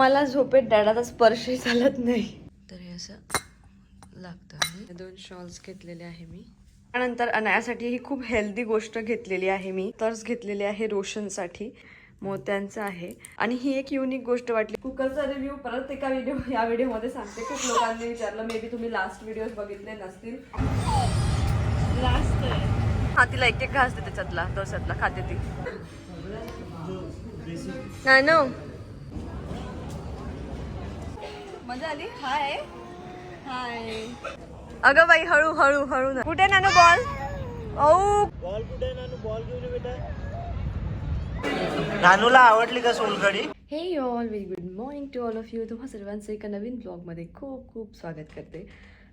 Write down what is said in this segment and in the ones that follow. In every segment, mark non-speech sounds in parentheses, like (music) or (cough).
मला झोपेत डॅडाचा स्पर्शही चालत नाही. तर हे असं लागतं दोन शॉल्स घेतलेले आहे मी. त्यानंतर अनायासाठी ही खूप हेल्दी गोष्ट घेतलेली आहे मी. तर्स घेतलेली आहे रोशनसाठी. मोत्यांचं आहे. आणि ही एक युनिक गोष्ट वाटली. कुकरचा रिव्ह्यू परत एका व्हिडिओ या व्हिडिओमध्ये सांगते. खूप लोकांनी विचारलं. मे बी तुम्ही लास्ट व्हिडिओज बघितले नसतील. लास्ट हा तिला एक एक घास दे त्याच्यातला डोस्यातला. खाते ती. नाही नो मजा आली? हाय हाय अगं बाई हळू हळू हळू ना. कुठे नानू बॉल? ओ बॉल कुठे नानू? बॉल घेऊन ये बेटा. नानूला आवडली का सोलकडी हे all very good morning to all of you तुम्हा सर्वांचं एका नवीन ब्लॉगमध्ये खूप खूप स्वागत करते.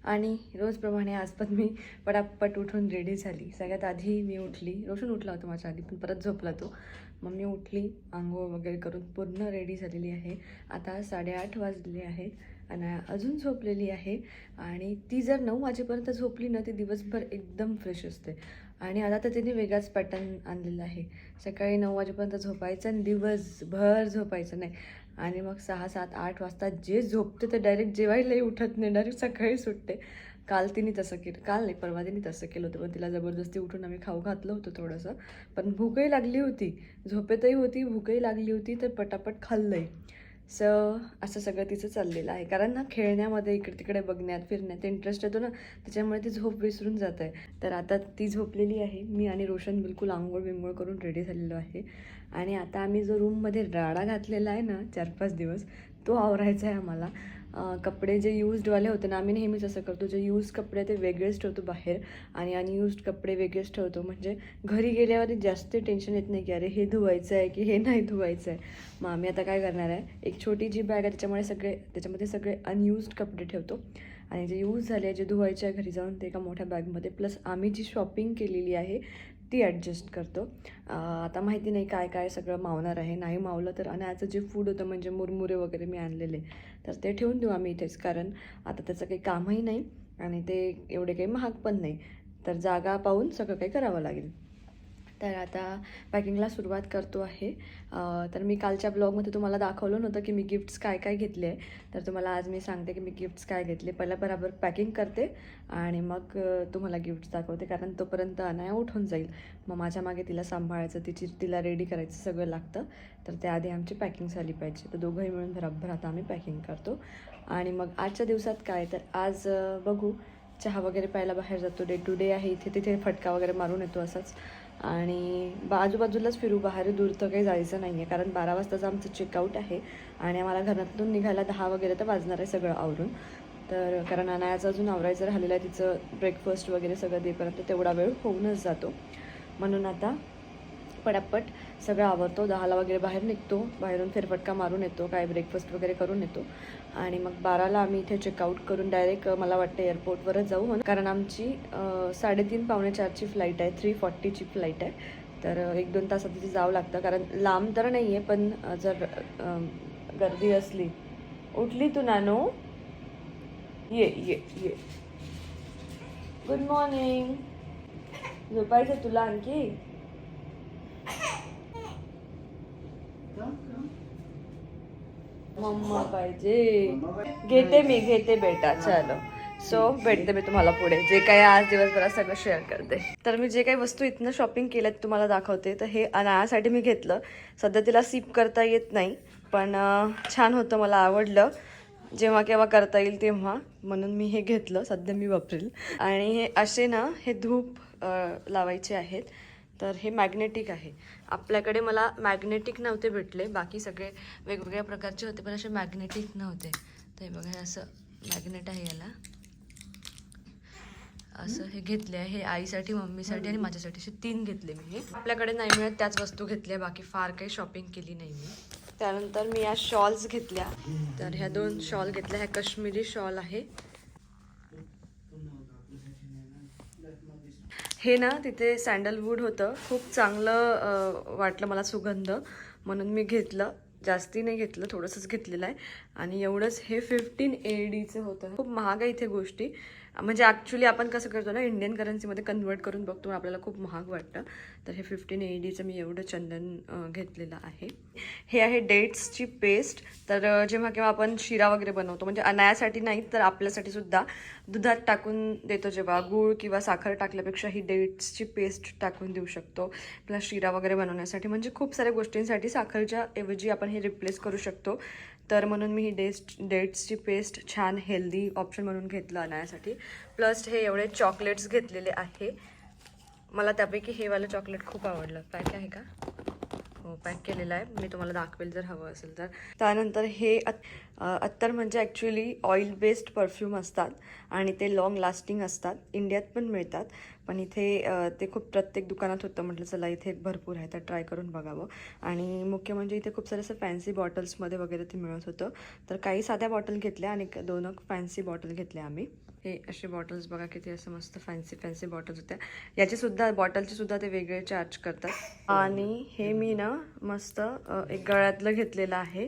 आणि रोजप्रमाणे आज पण मी पटापट उठून रेडी झाली. सगळ्यात आधी मी उठली. रोशन उठला होता माझ्या आधी पण परत झोपला तो. मग मी उठली आंघोळ वगैरे करून पूर्ण रेडी झालेली आहे. आता साडेआठ वाजलेले आहेत आणि अजून झोपलेली आहे आणि ती जर नऊ वाजेपर्यंत झोपली ना ती दिवसभर एकदम फ्रेश असते. आणि आता तर तिने वेगळाच पॅटर्न आणलेला आहे. सकाळी नऊ वाजेपर्यंत झोपायचं आणि दिवसभर झोपायचं नाही. आणि मग सहा सात आठ वाजता जे झोपते तर डायरेक्ट जेवायलाही उठत नाही. डायरेक्ट सकाळी सुटते. काल तिने तसं केलं काल नाही परवा तिने तसं केलं होतं पण तिला जबरदस्ती उठून आम्ही खाऊ घातलं होतं थोडंसं. पण भूकही लागली होती झोपेतही होती भूकही लागली होती तर पटापट खाल्लंही स असं सगळं तिचं चाललेलं आहे. कारण ना खेळण्यामध्ये इकडे तिकडे बघण्यात फिरण्यात इंटरेस्ट येतो ना त्याच्यामुळे ती झोप विसरून जात आहे. तर आता ती झोपलेली आहे. मी आणि रोशन बिलकुल आंघोळ बिंघोळ करून रेडी झालेलो आहे. आणि आता आम्ही जो रूममध्ये राडा घातलेला आहे ना चार पाच दिवस तो आवरायचा आहे आम्हाला. कपडे जे यूज्डवाले होते ना आम्ही नेहमीच असं करतो जे यूज कपडे ते वेगळेच ठेवतो बाहेर आणि अनयूज्ड कपडे वेगळेच ठेवतो. म्हणजे घरी गेल्यावर जास्त टेन्शन येत नाही की अरे हे धुवायचं आहे की हे नाही धुवायचं आहे मग आम्ही आता काय करणार आहे? एक छोटी जी बॅग आहे त्याच्यामुळे सगळे त्याच्यामध्ये सगळे अनयूज्ड कपडे ठेवतो. आणि जे यूज झाले जे धुवायचे आहे घरी जाऊन ते एका मोठ्या बॅगमध्ये प्लस आम्ही जी शॉपिंग केलेली आहे ती ॲडजस्ट करतो. आता माहिती नाही काय काय सगळं मावणार आहे. नाही मावलं तर आणि आजचं जे फूड होतं म्हणजे मुरमुरे वगैरे मी आणलेले तर ते ठेवून देऊ आम्ही इथेच कारण आता त्याचं काही कामही नाही आणि ते एवढे काही महाग पण नाही. तर जागा पाहून सगळं काही करावं लागेल. तर आता पॅकिंगला सुरुवात करतो आहे. तर मी कालच्या ब्लॉगमध्ये तुम्हाला दाखवलं नव्हतं की मी गिफ्ट्स काय काय घेतले. तर तुम्हाला आज मी सांगते की मी गिफ्ट्स काय घेतले. पहिला बराबर पॅकिंग करते आणि मग तुम्हाला गिफ्ट्स दाखवते कारण तोपर्यंत अनाया उठून जाईल. मग माझ्या मागे तिला सांभाळायचं तिची तिला रेडी करायचं सगळं लागतं. तर त्याआधी आमची पॅकिंग झाली पाहिजे. तर दोघंही मिळून भराभर आता आम्ही पॅकिंग करतो. आणि मग आजच्या दिवसात काय? तर आज बघू. चहा वगैरे प्यायला बाहेर जातो. डे टू डे आहे. इथे तिथे फटका वगैरे मारून येतो असाच. आणि बा आजूबाजूलाच फिरू बाहेर दूर तर काही जायचं नाही आहे कारण बारा वाजताचं आमचं चेकआउट आहे आणि आम्हाला घरातून निघायला दहा वगैरे तर वाजणार आहे सगळं आवरून. तर कारण अनायाचं अजून आवरायचं राहिलेलं आहे तिचं ब्रेकफास्ट वगैरे सगळं देईपर्यंत तेवढा वेळ होऊनच जातो. म्हणून आता पटापट सगळं आवरतो. दहाला वगैरे बाहेर निघतो. बाहेरून फेरफटका मारून येतो. काय ब्रेकफास्ट वगैरे करून येतो. आणि मग बाराला आम्ही इथे चेकआउट करून डायरेक्ट मला वाटतं एअरपोर्टवरच जाऊ कारण आमची साडेतीन पावणे चारची फ्लाईट आहे. थ्री फॉर्टीची फ्लाईट आहे. तर एक दोन तासात तिथे जावं लागतं. कारण लांब तर नाही आहे पण जर गर्दी असली. उठली तू नानो? ये ये ये. गुड मॉर्निंग झोपायचं तुला आणखी? मम्मा पाहिजे. घेते मी घेते बेटा चलो. सो भेटते मी तुम्हाला पुढे. जे काही आज दिवसभरात सगळं शेअर करते. तर मी जे काही वस्तू इथनं शॉपिंग केल्यात तुम्हाला दाखवते तर हे अनायासाठी मी घेतलं. सध्या तिला सिप करता येत नाही पण छान होतं मला आवडलं. जेव्हा केव्हा करता येईल तेव्हा. म्हणून मी हे घेतलं. सध्या मी वापरेल. आणि हे असे ना हे धूप लावायचे आहेत. तर हे मॅग्नेटिक आहे. आपल्याकडे मला मॅग्नेटिक नव्हते भेटले. बाकी सगळे वेगवेगळ्या प्रकारचे होते पण असे मॅग्नेटिक नव्हते. तर हे बघा हे असं मॅग्नेट आहे याला. असं हे घेतले आहे हे आईसाठी मम्मीसाठी आणि माझ्यासाठी असे तीन घेतले मी हे. आपल्याकडे नाही मिळत त्याच वस्तू घेतल्या बाकी फार काही शॉपिंग केली नाही मी. त्यानंतर मी या शॉल्स घेतल्या. तर ह्या दोन शॉल घेतल्या ह्या काश्मीरी शॉल आहे. हे ना तिथे सँडलवूड होतं. खूप चांगलं वाटलं मला सुगंध. म्हणून मी घेतलं. जास्ती नाही घेतलं थोडंसंच घेतलेलं आहे. आणि एवढंच हे फिफ्टीन ए डीचं होतं. खूप महाग आहे इथे गोष्टी. म्हणजे ॲक्च्युली आपण कसं करतो ना इंडियन करन्सीमध्ये कन्वर्ट करून बघतो आपल्याला खूप महाग वाटतं. तर हे फिफ्टीन ए डीचं मी एवढं चंदन घेतलेलं आहे. हे आहे डेट्सची पेस्ट तर जेव्हा केव्हा आपण शिरा वगैरे बनवतो म्हणजे अनायासाठी नाही तर आपल्यासाठी सुद्धा दुधात टाकून देतो जेव्हा. गूळ किंवा साखर टाकल्यापेक्षा ही डेट्सची पेस्ट टाकून देऊ शकतो. प्लस शिरा वगैरे बनवण्यासाठी. म्हणजे खूप साऱ्या गोष्टींसाठी साखरच्या ऐवजी आपण हे रिप्लेस करू शकतो. तर म्हणून मी ही डेस्ट डेट्सची पेस्ट छान हेल्दी ऑप्शन म्हणून घेतलं आणण्यासाठी प्लस हे एवढे चॉकलेट्स घेतलेले आहे. मला त्यापैकी हे वालं चॉकलेट खूप आवडलं. पॅक आहे का? पॅक केलेलं आहे. मी तुम्हाला दाखवेल जर हवं असेल तर. त्यानंतर हे अत्तर म्हणजे ॲक्च्युली ऑइल बेस्ड परफ्यूम असतात आणि ते लाँग लास्टिंग असतात. इंडियात पण मिळतात. पण इथे ते खूप प्रत्येक दुकानात होतं. म्हटलं चला इथे भरपूर आहे. तर ट्राय करून बघावं. आणि मुख्य म्हणजे इथे खूप सारे असं फॅन्सी बॉटल्समध्ये वगैरे ते मिळत होतं. तर काही साध्या बॉटल घेतल्या आणि दोन फॅन्सी बॉटल घेतल्या आम्ही. हे असे बॉटल्स बघा किती असं मस्त फॅन्सी फॅन्सी बॉटल्स होत्या. याचे सुद्धा बॉटलचे सुद्धा ते वेगळे चार्ज करतात. आणि हे मी ना मस्त एक गळ्यातलं घेतलेलं आहे.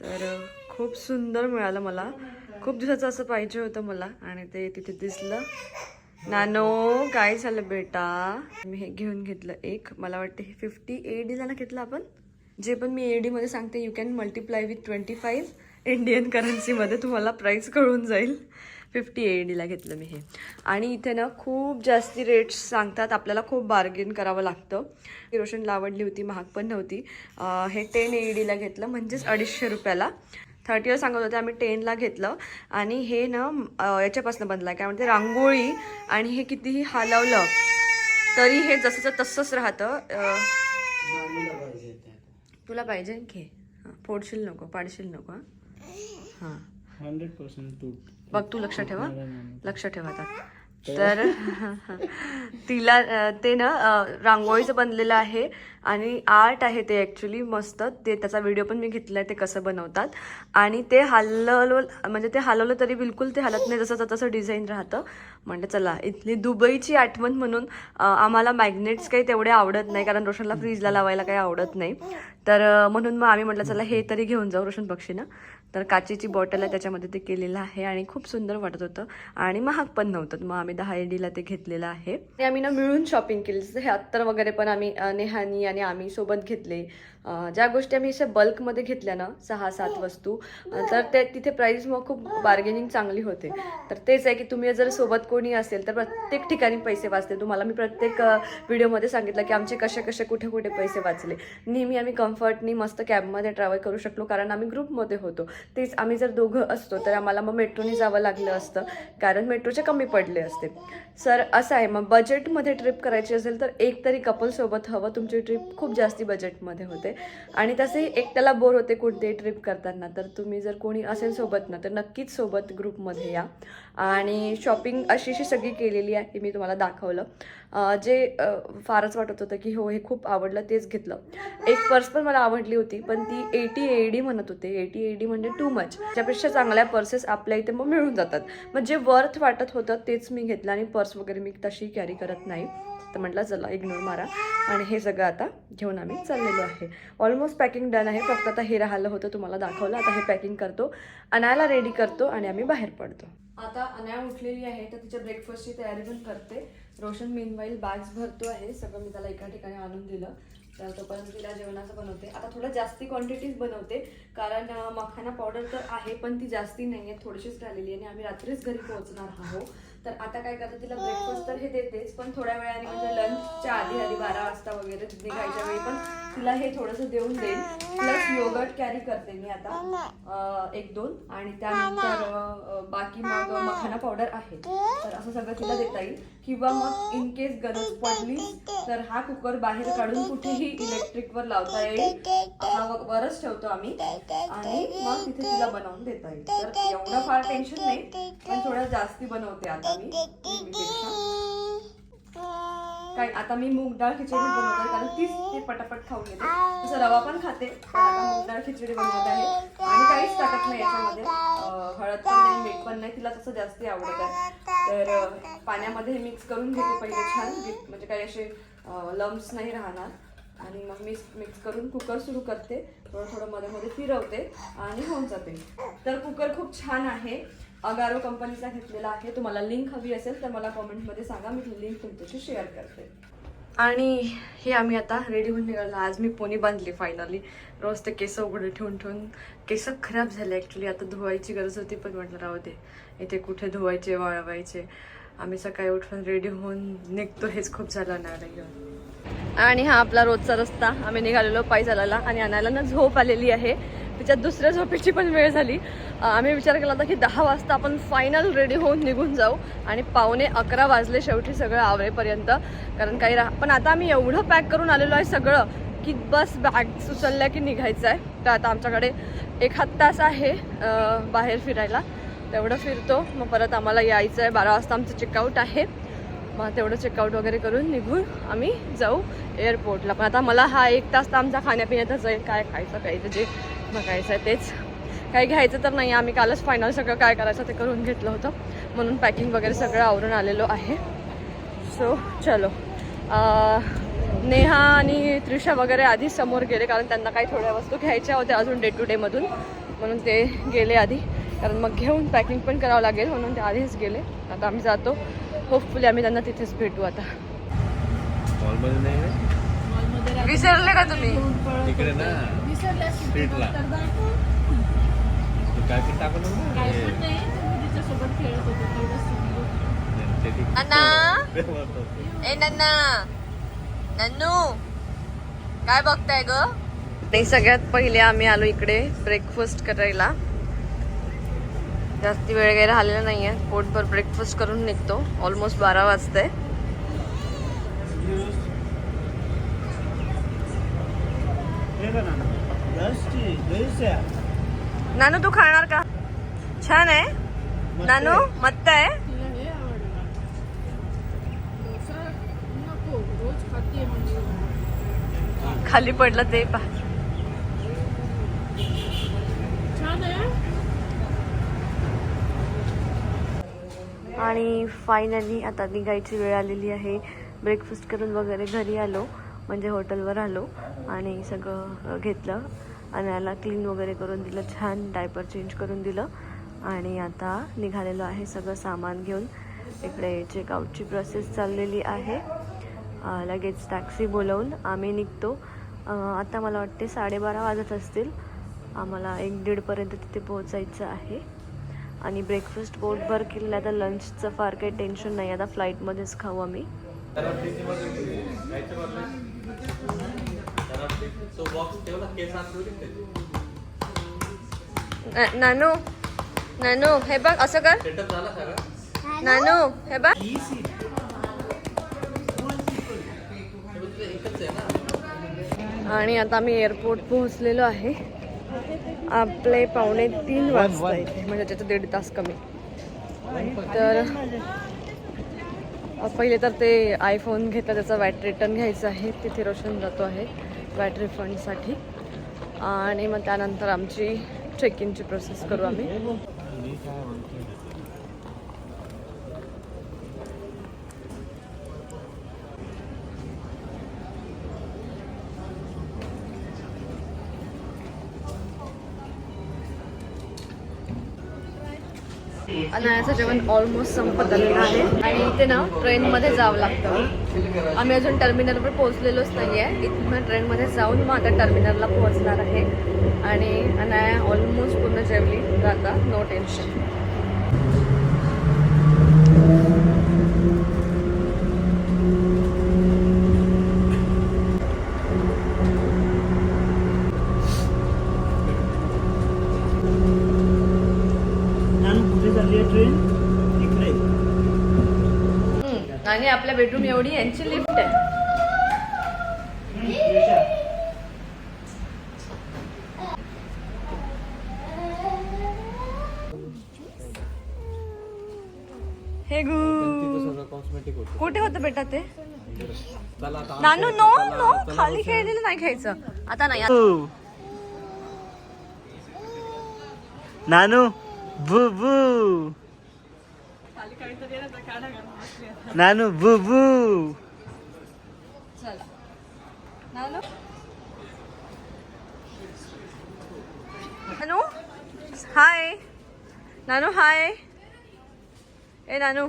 तर खूप सुंदर मिळालं मला. खूप दिवसाचं असं पाहिजे होतं मला. आणि ते तिथे दिसलं. नानो काय झालं बेटा? मी हे घेऊन घेतलं एक. मला वाटतं हे फिफ्टी ए डीला ना घेतलं आपण. जे पण मी ए डीमध्ये सांगते you can multiply with twenty five Indian करन्सीमध्ये तुम्हाला प्राईस कळून जाईल. फिफ्टी ए डीला घेतलं मी हे. आणि इथे ना खूप जास्ती रेट्स सांगतात आपल्याला खूप बार्गेन करावं लागतं. ही रोशनला आवडली होती महाग पण नव्हती. हे टेन ए डीला घेतलं म्हणजेच अडीचशे रुपयाला. थर्टीला सांगत होते आम्ही टेनला घेतलं. आणि हे ना याच्यापासून बनलं आहे काय म्हणते रांगोळी. आणि हे कितीही हलवलं तरी हे जसंचं तसंच राहतं. तुला पाहिजे घे हां फोडशील नको पाडशील नको हां. हां. हंड्रेड पर्सेंट तूट. बघ तू लक्ष ठेवा लक्ष ठेवा आता. तर (laughs) तिला ते ना रांगोळीचं बनलेलं आहे आणि आर्ट आहे ते ॲक्च्युली मस्त. ते त्याचा व्हिडिओ पण मी घेतला आहे ते कसं बनवतात. आणि ते हलवलं म्हणजे ते हलवलं तरी बिलकुल ते हलत नाही जसं तसं डिझाईन राहतं. म्हणजे चला इथली दुबईची आठवण म्हणून आम्हाला मॅग्नेट्स काही तेवढे आवडत नाही कारण रोशनला फ्रीजला लावायला काही आवडत नाही. तर म्हणून मग आम्ही म्हटलं चला हे तरी घेऊन जाऊ रोशन बक्षी ना तर काचेची बॉटल आहे त्याच्यामध्ये ते केलेलं आहे आणि खूप सुंदर वाटत होतं. आणि महाग पण नव्हतं. मग आम्ही दहा एडीला ते घेतलेलं आहे. ते आम्ही ना मिळून शॉपिंग केली. जसं हे अत्तर वगैरे पण आम्ही नेहानी आणि आम्ही सोबत घेतले. ज्या गोष्टी आम्ही अशा बल्कमध्ये घेतल्या ना सहा सात वस्तू तर ते तिथे प्राईस मग खूप बार्गेनिंग चांगली होते. तर तेच आहे की तुम्ही जर सोबत कोणी असेल तर प्रत्येक ठिकाणी पैसे वाचते तुम्हाला मी प्रत्येक व्हिडिओमध्ये सांगितलं की आमचे कसे कसे कुठे कुठे पैसे वाचले. नेहमी आम्ही कम्फर्टनी मस्त कॅबमध्ये ट्रॅव्हल करू शकलो कारण आम्ही ग्रुपमध्ये होतो. तेच आम्ही जर दोघं असतो तर आम्हाला मग मेट्रोने जावं लागलं असतं कारण मेट्रोचे कमी पडले असते. सर असं आहे मग बजेटमध्ये ट्रिप करायची असेल तर एक तरी कपलसोबत हवं. तुमची ट्रिप खूप जास्ती बजेटमध्ये होते. आणि तसे एकट्याला बोर होते कुठे ट्रिप करताना. तर तुम्ही जर कोणी असेल सोबत ना तर नक्कीच सोबत ग्रुपमध्ये या. आणि शॉपिंग अशी अशी सगळी केलेली आहे मी तुम्हाला दाखवलं. जे फारच वाटत होतं की हो हे खूप आवडलं तेच घेतलं. एक पर्स पण मला आवडली होती पण ती एटी ए डी म्हणत होते. एटी ए डी म्हणजे टू मच त्यापेक्षा चांगल्या पर्सेस आपल्या इथे मग मिळून जातात. मग जे वर्थ वाटत होतं तेच मी घेतलं आणि पर्स वगैरे मी तशी कॅरी करत नाही. तर म्हटलं चला इग्नोर मारा. आणि हे सगळं आता घेऊन आम्ही चाललेलो आहे. ऑलमोस्ट पॅकिंग डन आहे. फक्त आता हे राहिलं होतं तुम्हाला दाखवलं. आता हे पॅकिंग करतो. अनायला रेडी करतो आणि आम्ही बाहेर पडतो. आता अनाया उठलेली आहे तर तिच्या ब्रेकफास्टची तयारी पण करते. रोशन मेनवाईल बॅग्स भरतो आहे. सगळं मी त्याला एका ठिकाणी आणून दिलं. तर तोपर्यंत तिला जेवणाचं बनवते. आता थोडं जास्ती क्वांटिटीज बनवते. कारण मखाना पावडर तर आहे पण ती जास्ती नाही आहे थोडीशीच राहिलेली आहे आणि आम्ही रात्रीच घरी पोहोचणार आहोत. तर आता काय करते तिला ब्रेकफास्ट तर हे देतेच पण थोड्या वेळाने म्हणजे लंचच्या आधी आधी बारा वाजता वगैरे निघायच्या वेळी पण तिला हे थोडंसं देऊन देईन. प्लस योगर्ट कॅरी करते मी आता एक दोन. आणि त्यानंतर बाकी मग मखाना पावडर आहे. तर असं सगळं तिला देता येईल. किंवा मग इन केस गरज पडली तर हा कुकर बाहेर काढून कुठेही इलेक्ट्रिक वर लावता येईल. हा वरच ठेवतो आम्ही. आणि मग तिथे तिला बनवून देता येईल. तर एवढं फार टेन्शन नाही पण थोडं जास्ती बनवते आता. काय आता मी मूग डाळ खिचडी बनवते कारण तीच ते पटापट खाऊन घेते तसं रवा पण खाते पण आता मूग डाळ खिचडी बनवत आहे. आणि काहीच टाकत नाही याच्यामध्ये. हळद पण नाही मीठ पण नाही तिला तसं जास्त आवडत आहे. तर पाण्यामध्ये पाण्यामध्ये मिक्स करून घेते पहिले छान. म्हणजे काही असे लम्स नाही राहणार. आणि मग मी मिक्स करून कुकर सुरू करते. थोडं थोडं मध्ये मध्ये फिरवते आणि होऊन जाते. तर कुकर खूप छान आहे. अगारो कंपनीचा घेतलेला आहे. तुम्हाला लिंक हवी असेल तर मला कॉमेंटमध्ये सांगा. मी ती लिंक तुमच्याशी शेअर करते. आणि हे आम्ही आता रेडी होऊन निघालो. आज मी पोनी बांधली फायनली रोज ते केस उघडे ठेवून ठेवून. केस खराब झाले ॲक्च्युली आता धुवायची गरज होती पण म्हटलं राहू दे. इथे कुठे धुवायचे वाळवायचे? आम्ही सकाळी उठून रेडी होऊन निघतो. हेच खूप झालं नाही आणि हा आपला रोजचा रस्ता. आम्ही निघालेलो पायी चालायला आणि आणायला ना झोप आलेली आहे. त्याच्यात दुसऱ्या झोपेची पण वेळ झाली. आम्ही विचार केला होता की दहा वाजता आपण फायनल रेडी होऊन निघून जाऊ आणि पावणे अकरा वाजले शेवटी सगळं आवरेपर्यंत. कारण काही राहा पण आता आम्ही एवढं पॅक करून आलेलो आहे सगळं की बस बॅग सुचलल्या की निघायचं आहे. तर आता आमच्याकडे एक हात तास आहे बाहेर फिरायला. तेवढं फिरतो मग परत आम्हाला यायचं आहे. बारा वाजता आमचं चेकआउट आहे. मग तेवढं चेकआउट वगैरे करून निघून आम्ही जाऊ एअरपोर्टला पण आता मला हा एक तास तर आमचा खाण्यापिण्यातच आहे. काय खायचं काय जे बघायचं आहे तेच. काही घ्यायचं तर नाही आम्ही कालच फायनल सगळं काय करायचं ते करून घेतलं होतं. म्हणून पॅकिंग वगैरे सगळं आवरून आलेलो आहे. सो चलो. अं, नेहा आणि त्रिशा वगैरे आधी समोर गेले कारण त्यांना काही थोड्या वस्तू घ्यायच्या होत्या अजून डे टू डेमधून म्हणून ते गेले आधी. कारण मग घेऊन पॅकिंग पण करावं लागेल म्हणून ते आधीच गेले. आता आम्ही जातो. होपफुली आम्ही त्यांना तिथेच भेटू आता? विसरले का तुम्ही? स्ट्रीटला काय पण हे. ए नन्ना. नन्नू काय बघताय ग? ते सगळ्यात पहिले आम्ही आलो इकडे ब्रेकफास्ट करायला. जास्ती वेळ काही राहिलेला नाहीये. पोटभर ब्रेकफास्ट करून निघतो. ऑलमोस्ट बारा वाजते नानू तू खाणार का? छान आहे. नानू मत्त आहे. खाली पडलं ते पा. आणि फायनली आता निघायची वेळ आलेली आहे. ब्रेकफास्ट करून वगैरे घरी आलो. म्हणजे हॉटेलवर आलो आणि सगळं घेतलं. आणि याला क्लीन वगैरे करून दिलं छान डायपर चेंज करून दिलं. आणि आता निघालेलो आहे सगळं सामान घेऊन. इकडे चेकआउटची प्रोसेस चाललेली आहे. लगेच टॅक्सी बोलवून आम्ही निघतो. आता मला वाटते साडेबारा वाजत असतील. आम्हाला एक दीडपर्यंत तिथे पोहोचायचं आहे. आणि ब्रेकफास्ट पोटभर केलेला आता लंचचं फार काही टेन्शन नाही. आता फ्लाईटमध्येच खाऊ आम्ही. ना- नानू नानू हे बघ असं कर. नानू हे बघ. आणि आता आम्ही एअरपोर्ट पोहोचलेलो आहे. आपले पावणे तीन वाजता म्हणजे त्याचं दीड तास कमी. तर पहिले तर ते आयफोन घेतला त्याचा वॅट रिटर्न घ्यायचा आहे. तिथे रोशन जातो आहे वॅट रिफंडसाठी आणि मग त्यानंतर आमची चेक इनची प्रोसेस करू आम्ही. अनायाचं जेवण ऑलमोस्ट संपत आलेलं आहे. आणि इथे ना ट्रेनमध्ये जावं लागतं. आम्ही अजून टर्मिनलवर पोहोचलेलोच नाही आहे इथून ट्रेनमध्ये जाऊन मग आता टर्मिनलला पोहोचणार आहे. आणि अनाया ऑलमोस्ट पूर्ण जेवली. जाता नो टेन्शन कुठे चालली आहे ट्रेन इकडे आणि आपल्या बेडरूम एवढी यांची लिफ्ट आहे. हे गू कुठे होतं बेटा ते? नानू नो नो खाली खेळलेलं नाही खायचं आता नाही नानू बू बू नानू बू बू चला नानू नानू हाय नानू हाय ए नानू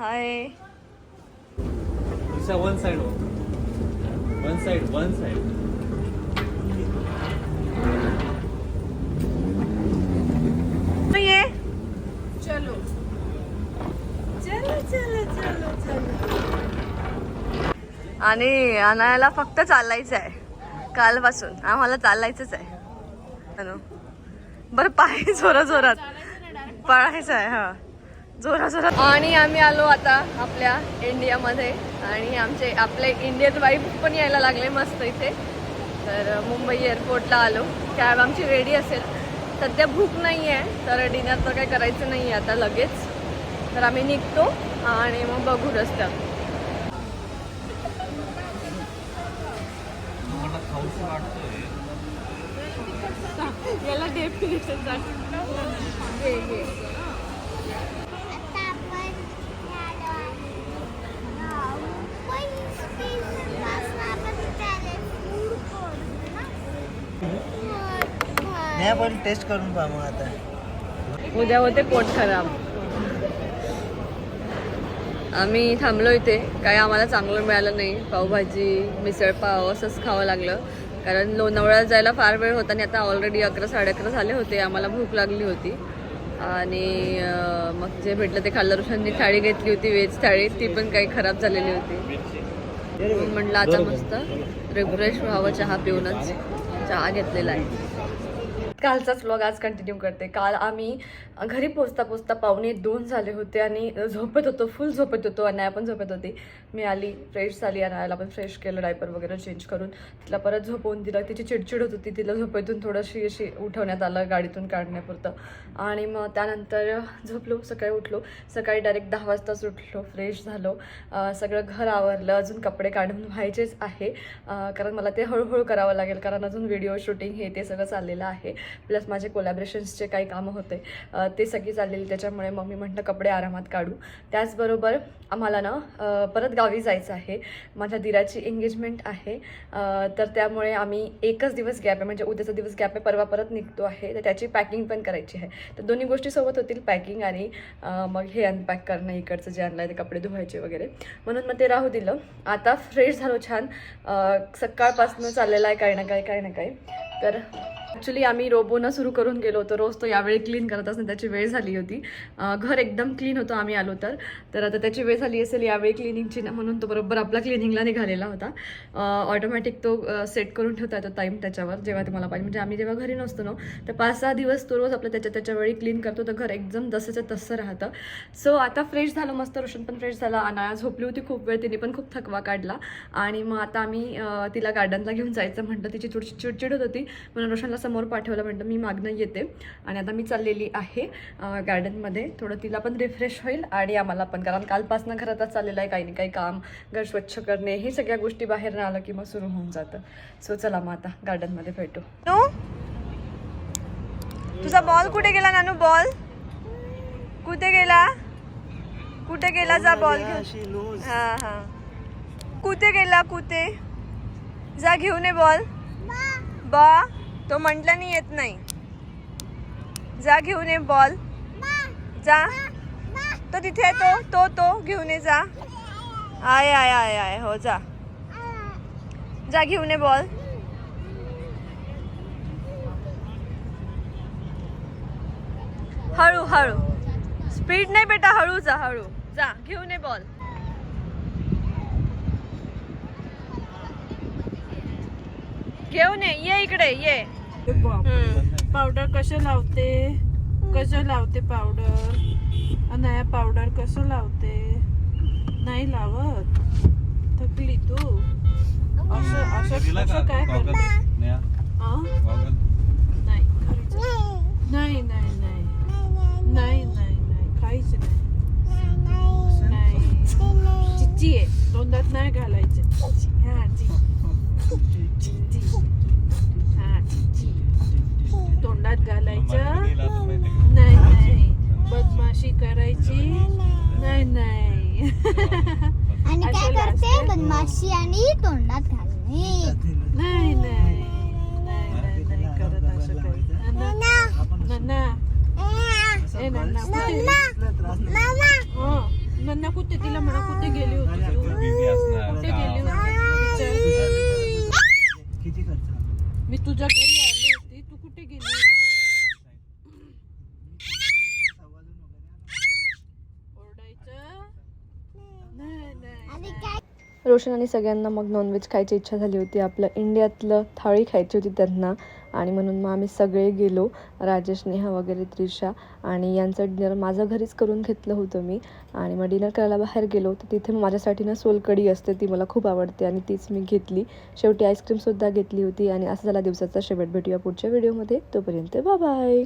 hi one side one side one side तू ये चलो चलो चलो चलो चलो आणि अनायाला फक्त चालायचं आहे. कालपासून. आम्हाला चालायचंच आहे. अनु बरं पाय जोरा जोरात. पळायचं आहे हा. जोरा जोरात. आणि आम्ही आलो आता आपल्या इंडियामध्ये. आणि आमचे आपले इंडियन वाईफ पण यायला लागले मस्त इथे. तर मुंबई एअरपोर्टला आलो. कॅब आमची रेडी असेल. सध्या भूक नाही आहे तर डिनर तर काही करायचं नाही आहे आता लगेच. तर आम्ही निघतो. आणि मग बघू रस्त्यात. याला डेफिनेशन नाही आपण टेस्ट करून पाहू मग आता. उद्या होते पोट खराब. आम्ही थांबलो इथे. काय आम्हाला चांगलं मिळालं नाही. पावभाजी मिसळपाव असंच खावं लागलं. कारण लोणावळ्यात जायला फार वेळ होता आणि आता ऑलरेडी अकरा साडे अकरा झाले होते. आम्हाला भूक लागली होती. आणि मग जे भेटलं ते खाल्लं. रोशांनी थाळी घेतली होती व्हेज थाळी. ती पण काही खराब झालेली होती. म्हणून म्हटलं आता मस्त रिफ्रेश व्हावं चहा पिऊनच. चहा घेतलेला आहे. कालचाच व्लॉग आज कंटिन्यू करते. काल आम्ही घरी पोचता पोचता पाहुणे दोन झाले होते आणि झोपत होतो फुल झोपत होतो. अनाया पण झोपत होती. मी आली फ्रेश झाली अनायाला पण फ्रेश केलं डायपर वगैरे चेंज करून. तिला परत झोपवून दिलं. तिची चिडचिड होत होती. तिला झोपेतून थोडीशी अशी उठवण्यात आलं गाडीतून काढण्यापुरतं. आणि मग त्यानंतर झोपलो. सकाळी उठलो. सकाळी डायरेक्ट दहा वाजताच उठलो. फ्रेश झालो. सगळं घर आवरलं. अजून कपडे काढून व्हायचेच आहे. कारण मला ते हळूहळू करावं लागेल. कारण अजून व्हिडिओ शूटिंग हे ते सगळं चाललेलं आहे. प्लस माझे कोलॅबरेशन्सचे काही कामं होते ते सगळी चाललेली त्याच्यामुळे मग मी म्हटलं कपडे आरामात काढू. त्याचबरोबर आम्हाला ना परत गावी जायचं आहे. माझ्या दिराची एंगेजमेंट आहे. तर त्यामुळे आम्ही एकच दिवस गॅप आहे म्हणजे उद्याचा दिवस गॅप आहे परवा परत निघतो आहे. तर त्याची पॅकिंग पण करायची आहे. तर दोन्ही गोष्टी सोबत होतील पॅकिंग आणि मग हे अनपॅक करणं इकडचं जे आणलं आहे ते कपडे धुवायचे वगैरे. म्हणून मग ते राहू दिलं. आता फ्रेश झालो छान. सकाळपासून चाललेलं आहे काही ना काही काही ना काही. तर ॲक्च्युली आम्ही रोबोनं सुरू करून गेलो होतो. रोज तो यावेळी क्लीन करत असताना त्याची वेळ झाली होती. घर एकदम क्लीन होतं आम्ही आलो तर. तर आता त्याची वेळ झाली असेल यावेळी क्लिनिंगची ना म्हणून तो बरोबर आपला क्लिनिंगला निघालेला होता. ऑटोमॅटिक तो सेट करून ठेवता येतो टाईम त्याच्यावर जेव्हा तुम्हाला पाहिजे. म्हणजे आम्ही जेव्हा घरी नसतो ना तर पाच सहा दिवस तो रोज आपल्या त्याच्या त्याच्यावेळी क्लीन करतो. तर घर एकदम जसंच्या तसं राहतं. सो आता फ्रेश झालं मस्त. रोशन पण फ्रेश झाला. अनाया झोपली होती खूप वेळ. तिने पण खूप थकवा काढला. आणि मग आता आम्ही तिला गार्डनला घेऊन जायचं म्हटलं. तिची थोडीशी चिडचिड होत होती. म्हणून रोशनला समोर पाठवलं म्हटलं मी मागणं येते. आणि आता मी चाललेली आहे गार्डनमध्ये थोडं तिला पण रिफ्रेश होईल आणि आम्हाला पण. कारण कालपासनं घरातच चाललेलं आहे काही ना काही काम घर स्वच्छ करणे हे सगळ्या गोष्टी बाहेर आलं की मग सुरू होऊन जातं. सो चला मग आता गार्डनमध्ये भेटू. तुझा बॉल कुठे गेला नानू? बॉल कुठे गेला? कुठे गेला जा बॉल हा हा. कुठे गेला कुठे? जा घेऊन ये बॉल बा. तो म्हटल्याने येत नाही. जा घेऊन ये बॉल जा. तो तिथे तो तो तो घेऊन ये जा. आय आय आय आय हो जा. जा घेऊन ये बॉल हळू हळू. स्पीड नाही बेटा हळू जा हळू. जा घेऊन ये बॉल घेऊन ये ये इकडे ये. पावडर कसं लावते? कसं लावते पावडर? अनाया पावडर कसं लावते? नाही लावत. थकली तू. असं असं कसं काय करते? नाही नाही आणि काय असं करते असतं. बदमाशी आणि तोंडात घालणे नाही नाही नाही नाही नाही करत असं काही नन्ना नन्ना ए नन्ना कुठे हो नन्ना कुठे तिला म्हणा कुठे गेली होती तू बिझी असणार कुठे गेली काम. होती विचार. किती खर्च आला? मी तुझ्या घरी आली होती तू कुठे गेली होती ओरडायचं नाही नाही आणि काय रोशन आणि सगळ्यांना मग नॉनव्हेज खायची इच्छा झाली होती. आपलं इंडियातलं थाळी खायची होती त्यांना. आणि म्हणून मग आम्ही सगळे गेलो राजेश नेहा वगैरे त्रिशा आणि यांचं डिनर माझं घरीच करून घेतलं होतं मी. आणि मग डिनर करायला बाहेर गेलो तर तिथे माझ्यासाठी ना सोलकडी असते ती मला खूप आवडते. आणि तीच मी घेतली. शेवटी आईस्क्रीमसुद्धा घेतली होती. आणि असं झाला दिवसाचा शेवट. भेटूया पुढच्या व्हिडिओमध्ये तोपर्यंत बाय